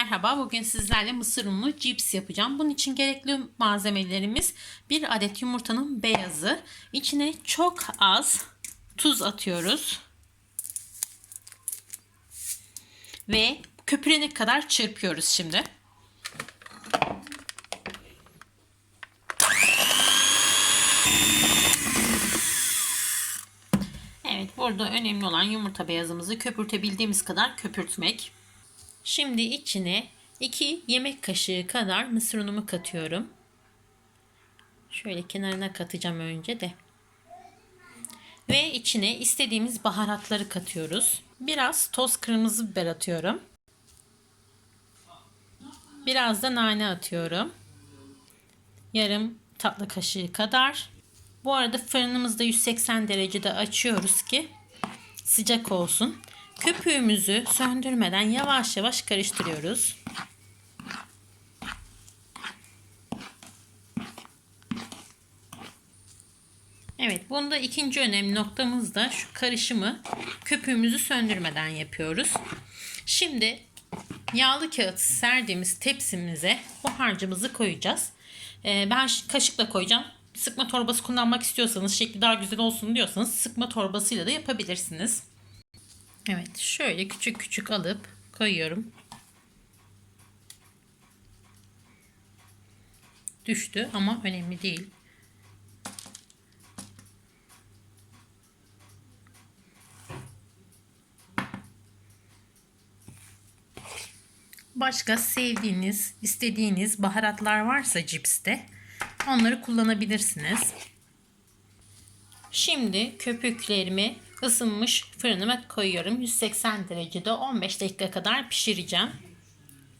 Merhaba, bugün sizlerle mısır unlu cips yapacağım. Bunun için gerekli malzemelerimiz bir adet yumurtanın beyazı. İçine çok az tuz atıyoruz. Ve köpürene kadar çırpıyoruz şimdi. Evet, burada önemli olan yumurta beyazımızı köpürtebildiğimiz kadar köpürtmek. Şimdi içine 2 yemek kaşığı kadar mısır unumu katıyorum. Şöyle kenarına katacağım önce de. Ve içine istediğimiz baharatları katıyoruz. Biraz toz kırmızı biber atıyorum. Biraz da nane atıyorum. Yarım tatlı kaşığı kadar. Bu arada fırınımızda 180 derecede açıyoruz ki sıcak olsun. Köpüğümüzü söndürmeden yavaş yavaş karıştırıyoruz. Evet, bunda ikinci önemli noktamız da şu karışımı köpüğümüzü söndürmeden yapıyoruz. Şimdi yağlı kağıt serdiğimiz tepsimize bu harcımızı koyacağız. Ee, ben kaşıkla koyacağım. Sıkma torbası kullanmak istiyorsanız, şekli daha güzel olsun diyorsanız sıkma torbasıyla da yapabilirsiniz. Evet şöyle küçük küçük alıp koyuyorum. Düştü ama önemli değil. Başka sevdiğiniz, istediğiniz baharatlar varsa cipste onları kullanabilirsiniz. Şimdi köpüklerimi ısınmış fırınıma koyuyorum. 180 derecede 15 dakika kadar pişireceğim.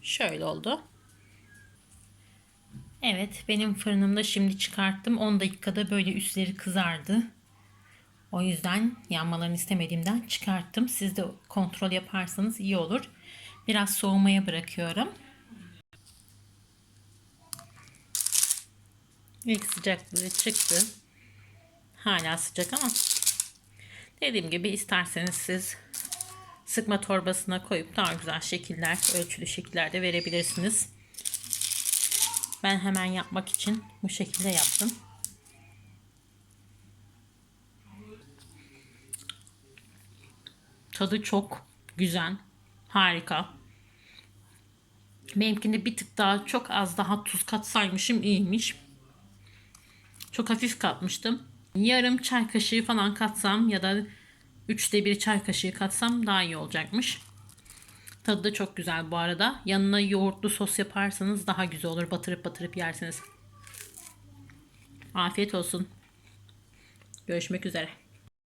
Şöyle oldu. Evet benim fırınımda şimdi çıkarttım. 10 dakikada böyle üstleri kızardı. O yüzden yanmalarını istemediğimden çıkarttım. Siz de kontrol yaparsanız iyi olur. Biraz soğumaya bırakıyorum. İlk sıcaklığı çıktı. Hala sıcak ama dediğim gibi isterseniz siz sıkma torbasına koyup daha güzel şekiller, ölçülü şekillerde verebilirsiniz. Ben hemen yapmak için bu şekilde yaptım. Tadı çok güzel. Harika. Benimkinde bir tık daha çok az daha tuz katsaymışım iyiymiş. Çok hafif katmıştım. Yarım çay kaşığı falan katsam ya da üçte bir çay kaşığı katsam daha iyi olacakmış. Tadı da çok güzel bu arada. Yanına yoğurtlu sos yaparsanız daha güzel olur. Batırıp batırıp yersiniz. Afiyet olsun. Görüşmek üzere.